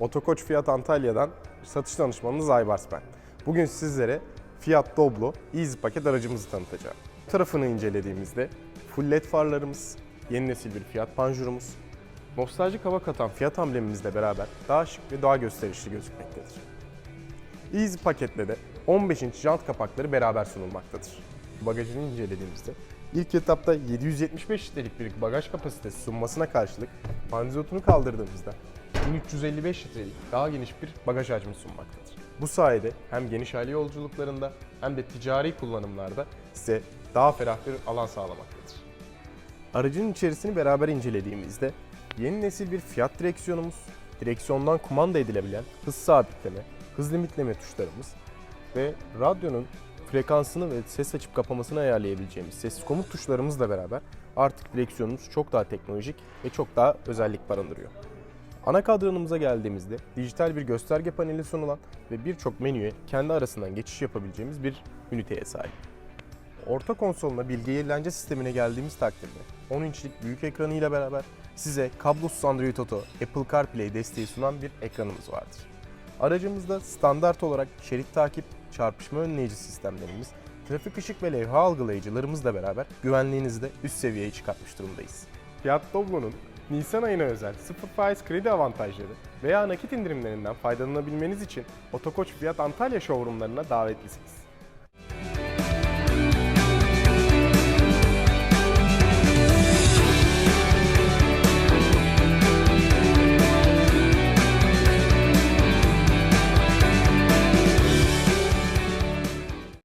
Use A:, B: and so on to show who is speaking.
A: Otokoç Fiyat Antalya'dan satış danışmanınız Aybars ben. Bugün sizlere Fiat Doblo Easy paket aracımızı tanıtacağım. Bu tarafını incelediğimizde full led farlarımız, yeni nesil bir Fiat panjurumuz, nostaljik hava katan Fiat amblemimizle beraber daha şık ve daha gösterişli gözükmektedir. Easy paketle de 15 inç jant kapakları beraber sunulmaktadır. Bagajını incelediğimizde ilk etapta 775 litrelik bir bagaj kapasitesi sunmasına karşılık panzotunu kaldırdığımızda 1355 litrelik daha geniş bir bagaj hacmi sunmaktadır. Bu sayede hem geniş aile yolculuklarında hem de ticari kullanımlarda size daha ferah bir alan sağlamaktadır. Aracın içerisini beraber incelediğimizde yeni nesil bir Fiat direksiyonumuz, direksiyondan kumanda edilebilen hız sabitleme, hız limitleme tuşlarımız ve radyonun frekansını ve ses açıp kapamasını ayarlayabileceğimiz ses komut tuşlarımızla beraber artık direksiyonumuz çok daha teknolojik ve çok daha özellik barındırıyor. Ana kadranımıza geldiğimizde dijital bir gösterge paneli sunulan ve birçok menüye kendi arasından geçiş yapabileceğimiz bir üniteye sahip. Orta konsoluna bilgi eğlence sistemine geldiğimiz takdirde 10 inçlik büyük ekranıyla beraber size kablosuz Android Auto, Apple CarPlay desteği sunan bir ekranımız vardır. Aracımızda standart olarak şerit takip, çarpışma önleyici sistemlerimiz, trafik ışık ve levha algılayıcılarımızla beraber güvenliğinizi de üst seviyeye çıkartmış durumdayız. Fiat Doblo'nun Nisan ayına özel sıfır faiz kredi avantajları veya nakit indirimlerinden faydalanabilmeniz için Otokoç Fiyat Antalya showroomlarına davetlisiniz.